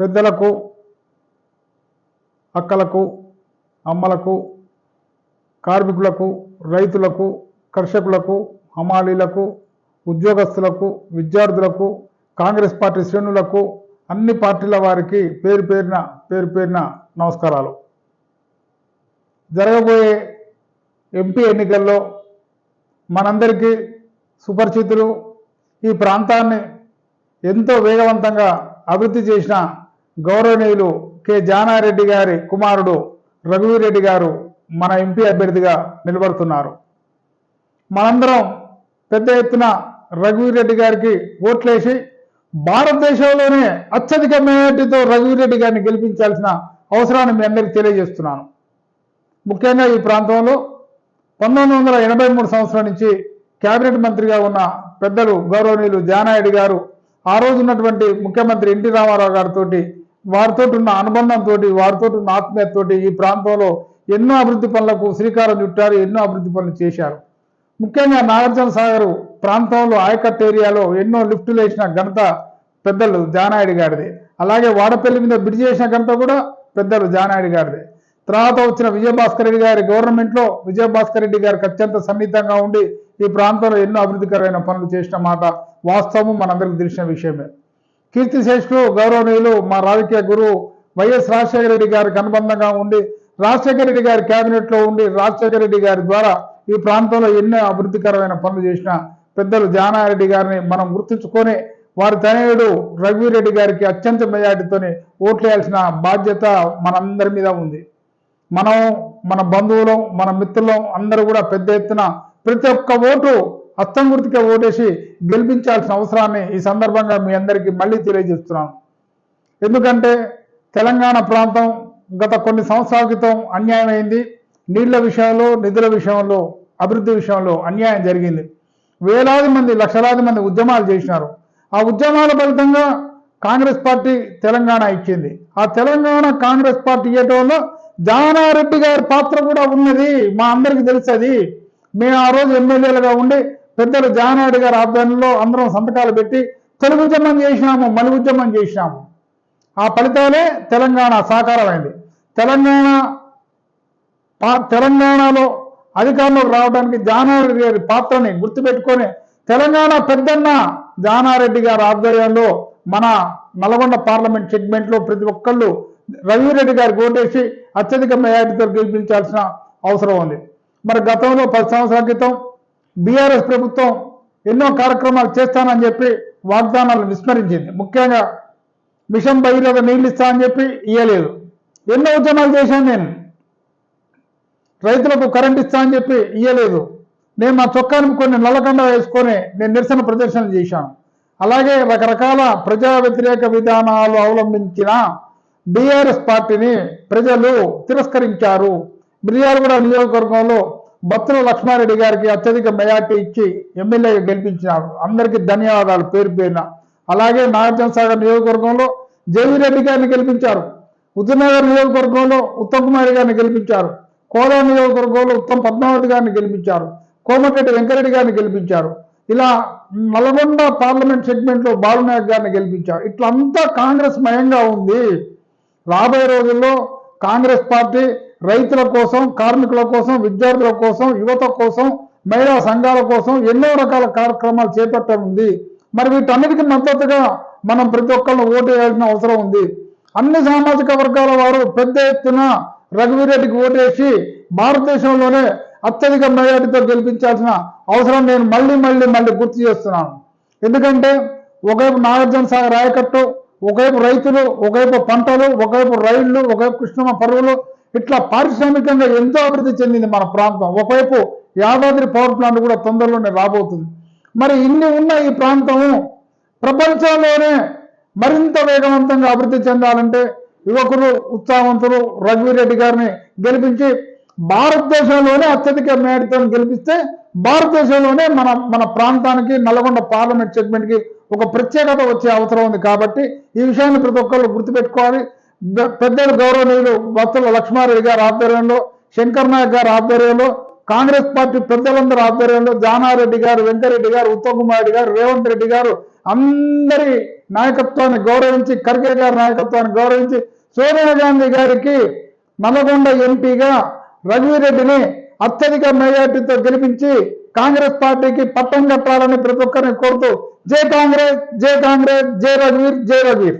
పెద్దలకు అక్కలకు అమ్మలకు కార్మికులకు రైతులకు కర్షకులకు హమాలీలకు ఉద్యోగస్తులకు విద్యార్థులకు కాంగ్రెస్ పార్టీ శ్రేణులకు అన్ని పార్టీల వారికి పేరు పేరిన పేరు పేరిన నమస్కారాలు. జరగబోయే ఎంపీ ఎన్నికల్లో మనందరికీ సుపరిచితులు. ఈ ప్రాంతాన్ని ఎంతో వేగవంతంగా అభివృద్ధి చేసిన గౌరవనీయులు కె. జానారెడ్డి గారి కుమారుడు రఘువీరెడ్డి గారు మన ఎంపీ అభ్యర్థిగా నిలబడుతున్నారు. మనందరం పెద్ద ఎత్తున రఘువీరెడ్డి గారికి ఓట్లేసి భారతదేశంలోనే అత్యధిక మెజార్టీతో రఘువీరెడ్డి గారిని గెలిపించాల్సిన అవసరాన్ని మీ అందరికీ తెలియజేస్తున్నాను. ముఖ్యంగా ఈ ప్రాంతంలో పంతొమ్మిది వందల ఎనభై మూడు సంవత్సరం నుంచి కేబినెట్ మంత్రిగా ఉన్న పెద్దలు గౌరవనీయులు జానాయుడి గారు ఆ రోజు ఉన్నటువంటి ముఖ్యమంత్రి ఎన్టీ రామారావు గారితో వారితో ఉన్న అనుబంధంతో వారితో ఉన్న ఆత్మీయతతోటి ఈ ప్రాంతంలో ఎన్నో అభివృద్ధి పనులకు శ్రీకారం చుట్టారు ఎన్నో అభివృద్ధి పనులు చేశారు. ముఖ్యంగా నాగార్జున సాగర్ ప్రాంతంలో ఆయకట్ ఏరియాలో ఎన్నో లిఫ్టులు వేసిన ఘనత పెద్దలు జానాయుడు గారిది. అలాగే వాడపల్లి మీద బ్రిడ్జ్ చేసిన ఘనత కూడా పెద్దలు జానాయుడు గారిది. తర్వాత వచ్చిన విజయభాస్కర్ రెడ్డి గారి గవర్నమెంట్లో విజయభాస్కర్ రెడ్డి గారికి అత్యంత సన్నిహితంగా ఉండి ఈ ప్రాంతంలో ఎన్నో అభివృద్ధికరమైన పనులు చేసిన మాట వాస్తవం మనందరికీ తెలిసిన విషయమే. కీర్తిశేషులు గౌరవనీయులు మా రాజకీయ గురువు వైఎస్ రాజశేఖర రెడ్డి గారికి అనుబంధంగా ఉండి రాజశేఖర రెడ్డి గారి కేబినెట్లో ఉండి రాజశేఖర రెడ్డి గారి ద్వారా ఈ ప్రాంతంలో ఎన్నో అభివృద్ధికరమైన పనులు చేసిన పెద్దలు జానారెడ్డి గారిని మనం గుర్తుంచుకొని వారి తనయుడు రఘువీరెడ్డి గారికి అత్యంత మెజార్టీతోని ఓట్లేయాల్సిన బాధ్యత మనందరి మీద ఉంది. మనం మన బంధువులం మన మిత్రులం అందరూ కూడా పెద్ద ఎత్తున ప్రతి ఒక్క ఓటు అత్తం గుర్తుకే ఓటేసి గెలిపించాల్సిన అవసరాన్ని ఈ సందర్భంగా మీ అందరికీ మళ్ళీ తెలియజేస్తున్నాను. ఎందుకంటే తెలంగాణ ప్రాంతం గత కొన్ని సంవత్సరాల క్రితం అన్యాయమైంది. నీళ్ళ విషయంలో నిధుల విషయంలో అభివృద్ధి విషయంలో అన్యాయం జరిగింది. వేలాది మంది లక్షలాది మంది ఉద్యమాలు చేసినారు. ఆ ఉద్యమాల ఫలితంగా కాంగ్రెస్ పార్టీ తెలంగాణ ఇచ్చింది. ఆ తెలంగాణ కాంగ్రెస్ పార్టీ ఇవ్వటంలో జానారెడ్డి గారి పాత్ర కూడా ఉన్నది. మా అందరికీ తెలుసు అది మేము ఆ రోజు ఎమ్మెల్యేలుగా ఉండి పెద్దలు జానారెడ్డి గారి ఆధ్వర్యంలో అందరం సంతకాలు పెట్టి తెలుగు ఉద్యమం చేసినాము మలి ఉద్యమం చేసినాము. ఆ ఫలితాలే తెలంగాణ సాకారమైంది. తెలంగాణ తెలంగాణలో అధికారంలోకి రావడానికి జానారెడ్డి గారి పాత్రని గుర్తుపెట్టుకొని తెలంగాణ పెద్దన్న జానారెడ్డి గారి ఆధ్వర్యంలో మన నల్గొండ పార్లమెంట్ సెగ్మెంట్లో ప్రతి ఒక్కళ్ళు రవిరెడ్డి గారు ఓటేసి అత్యధిక మెజార్టీతో గెలిపించాల్సిన అవసరం ఉంది. మరి గతంలో పది సంవత్సరాల క్రితం బీఆర్ఎస్ ప్రభుత్వం ఎన్నో కార్యక్రమాలు చేస్తానని చెప్పి వాగ్దానాలు విస్మరించింది. ముఖ్యంగా మిషన్ భగీరథ నీళ్ళు ఇస్తా అని చెప్పి ఇయ్యలేదు. ఎన్నో ఉద్యమాలు చేశాను నేను. రైతులకు కరెంట్ ఇస్తా అని చెప్పి ఇయ్యలేదు. నేను మా చొక్కాను కొన్ని నల్లకండ వేసుకొని నేను నిరసన ప్రదర్శన చేశాను. అలాగే రకరకాల ప్రజా వ్యతిరేక విధానాలు అవలంబించిన బీఆర్ఎస్ పార్టీని ప్రజలు తిరస్కరించారు. మిర్యాలగూడ నియోజకవర్గంలో బత్తుల లక్ష్మారెడ్డి గారికి అత్యధిక మెజార్టీ ఇచ్చి ఎమ్మెల్యేగా గెలిపించినారు. అందరికీ ధన్యవాదాలు పేరు పేరున. అలాగే నాగార్జున సాగర్ నియోజకవర్గంలో జేవిరెడ్డి గారిని గెలిపించారు. ఉత్తనగర్ నియోజకవర్గంలో ఉత్తమ్ కుమార్ గారిని గెలిపించారు. కోదా నియోజకవర్గంలో ఉత్తమ్ పద్మావతి గారిని గెలిపించారు. కోమటిరెడ్డి వెంకరెడ్డి గారిని గెలిపించారు. ఇలా నల్గొండ పార్లమెంట్ సెగ్మెంట్లో బాలునాయక్ గారిని గెలిపించారు. ఇట్లా అంతా కాంగ్రెస్ మయంగా ఉంది. రాబోయే రోజుల్లో కాంగ్రెస్ పార్టీ రైతుల కోసం కార్మికుల కోసం విద్యార్థుల కోసం యువత కోసం మహిళా సంఘాల కోసం ఎన్నో రకాల కార్యక్రమాలు చేపట్టనుంది. మరి వీటన్నిటికీ మద్దతుగా మనం ప్రతి ఒక్కరిని ఓటు వేయాల్సిన అవసరం ఉంది. అన్ని సామాజిక వర్గాల వారు పెద్ద ఎత్తున రఘువీరెడ్డికి ఓటేసి భారతదేశంలోనే అత్యధిక మెజార్టీతో గెలిపించాల్సిన అవసరం నేను మళ్ళీ మళ్ళీ మళ్ళీ గుర్తు చేస్తున్నాను. ఎందుకంటే ఒకవైపు నాగార్జున సాగర్ రాయకట్టు ఒకవైపు రైతులు ఒకవైపు పంటలు ఒకవైపు రైళ్ళు ఒకవైపు కృష్ణమ్మ పరువులు ఇట్లా పారిశ్రామికంగా ఎంతో అభివృద్ధి చెందింది మన ప్రాంతం. ఒకవైపు యాదాద్రి పవర్ ప్లాంట్ కూడా తొందరలోనే రాబోతుంది. మరి ఇన్ని ఉన్న ఈ ప్రాంతము ప్రపంచంలోనే మరింత వేగవంతంగా అభివృద్ధి చెందాలంటే యువకులు ఉత్సాహవంతులు రఘువీరెడ్డి గారిని గెలిపించి భారతదేశంలోనే అత్యధిక మేడతో గెలిపిస్తే భారతదేశంలోనే మన మన ప్రాంతానికి నల్గొండ పార్లమెంట్ సెగ్మెంట్కి ఒక ప్రత్యేకత వచ్చే అవసరం ఉంది కాబట్టి ఈ విషయాన్ని ప్రతి ఒక్కరు గుర్తుపెట్టుకోవాలి. పెద్దలు గౌరవనీయులు బత్తుల లక్ష్మారెడ్డి గారి ఆధ్వర్యంలో శంకర్ నాయక్ గారి ఆధ్వర్యంలో కాంగ్రెస్ పార్టీ పెద్దలందరి ఆధ్వర్యంలో జానారెడ్డి గారు వెంకరెడ్డి గారు ఉత్తమ్ కుమార్ రెడ్డి గారు రేవంత్ రెడ్డి గారు అందరి నాయకత్వాన్ని గౌరవించి ఖర్గే గారి నాయకత్వాన్ని గౌరవించి సోనియా గాంధీ గారికి నల్గొండ ఎంపీగా రఘువీరెడ్డిని అత్యధిక మెజార్టీతో గెలిపించి కాంగ్రెస్ పార్టీకి పట్టం కట్టాలని ప్రతి ఒక్కరిని కోరుతూ జై కాంగ్రెస్ జై కాంగ్రెస్ జై రఘువీర్ జై రఘువీర్.